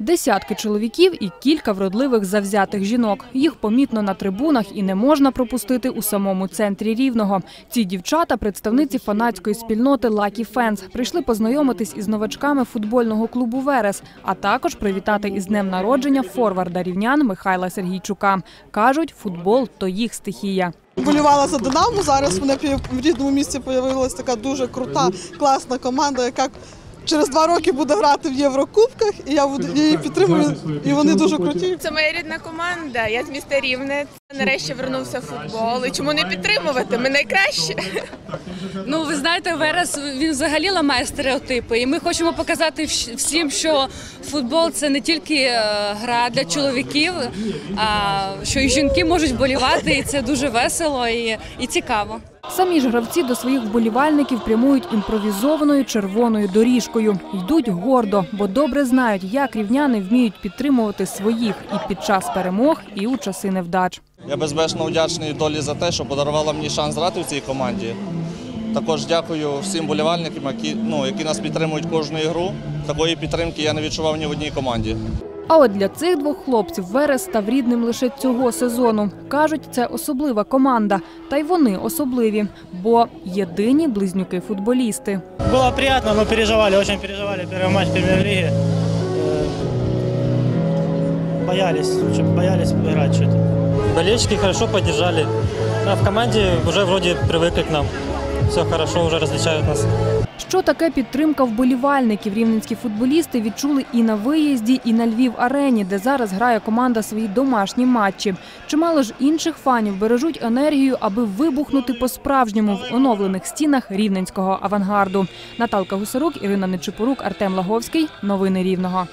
Десятки чоловіків і кілька вродливих завзятих жінок. Їх помітно на трибунах і не можна пропустити у самому центрі Рівного. Ці дівчата – представниці фанатської спільноти «Лакі Фенс». Прийшли познайомитись із новачками футбольного клубу «Верес», а також привітати із днем народження форварда рівнян Михайла Сергійчука. Кажуть, футбол – то їх стихія. Болівала за Динамо. Зараз мене в рідному місці з'явилася така дуже крута, класна команда, яка через два роки буде грати в Єврокубках. І я буду- я її підтримую. І вони дуже круті. Це моя рідна команда. Я з міста Рівне. Нарешті вернувся футбол. І чому не підтримувати? Ми найкраще. Ну, ви знаєте, Верес він взагалі ламає стереотипи, і ми хочемо показати всім, що футбол це не тільки е, гра для чоловіків, а що і жінки можуть болівати, і це дуже весело і, і цікаво. Самі ж гравці до своїх вболівальників прямують імпровізованою червоною доріжкою. Йдуть гордо, бо добре знають, як рівняни вміють підтримувати своїх і під час перемог, і у часи невдач. Я безмежно вдячний долі за те, що подарувала мені шанс грати в цій команді. Також дякую всім болівальникам, які, ну, які нас підтримують кожну ігру. Такої підтримки я не відчував ні в одній команді. А от для цих двох хлопців Верес став рідним лише цього сезону. Кажуть, це особлива команда, та й вони особливі, бо єдині близнюки-футболісти. Было приятно, мы переживали, очень переживали первый матч премьер-лиги. Э, Боялись, что боялись играть что-то. Болельщики хорошо поддержали. А в команде уже вроде привыкли к нам. Все хорошо, уже различают нас. Що таке підтримка вболівальників? Рівненські футболісти відчули і на виїзді, і на Львів арені, де зараз грає команда свої домашні матчі. Чимало ж інших фанів бережуть енергію, аби вибухнути по-справжньому в оновлених стінах рівненського авангарду. Наталка Гусарук, Ірина Нечипорук, Артем Лаговський. Новини Рівного.